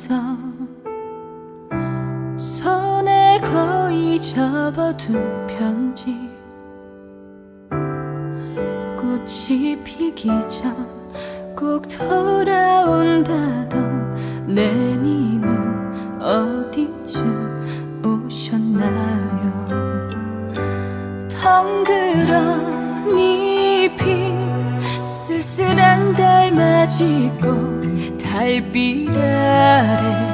앞에서 손에 거의 접어둔 편지. 꽃이 피기 전 꼭 돌아온다던 내님은 어디쯤 오셨나요? 덩그런 잎이 쓸쓸한 달맞이고 달빛 아래